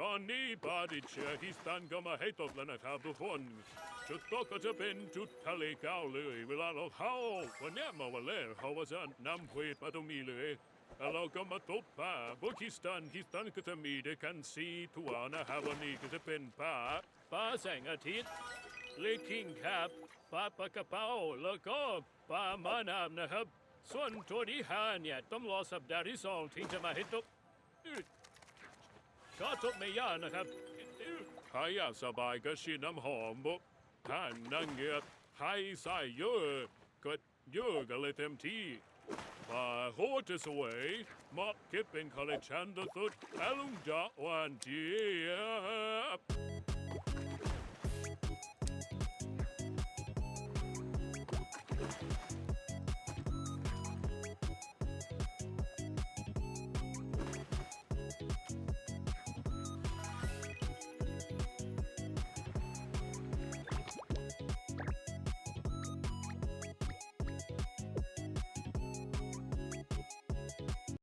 ตอนนี้ปาดิเชอร์ฮิสตันก็มาให้ตกแล้วนะครับทุกคน จุดตกก็จะเป็นจุดทะเลเก้าเลย เวลาเราเข้าวันเนี้ยมาวันแรกเขาว่าจะนำเควดมาตรงนี้เลยแล้วเราก็มาตบปลาบุกฮิสตันฮิสตันก็จะมีด้วยกันสีตัวนะครับวันนี้ก็จะเป็นปลาปลาแสงอาทิตย์เลคิงครับปลาปากระเป๋าแล้วก็ปลามาน้ำนะครับ ส่วนตัวที่ห้าเนี่ยต้องรอสัปดาห์ที่สองถึงจะมาเห็นตก อืดก็ตกไม่ยากนะครับอืดใครอยากสบายก็ชิน้ำหอมบุกท่านนั่งเงียบให้ใส่เยอะก็เยอะกันเลยเต็มที่ปลาโคตรจะสวยมาะเก็บเป็นคอลเลกชันสุดๆอลุงจาวันเจียบ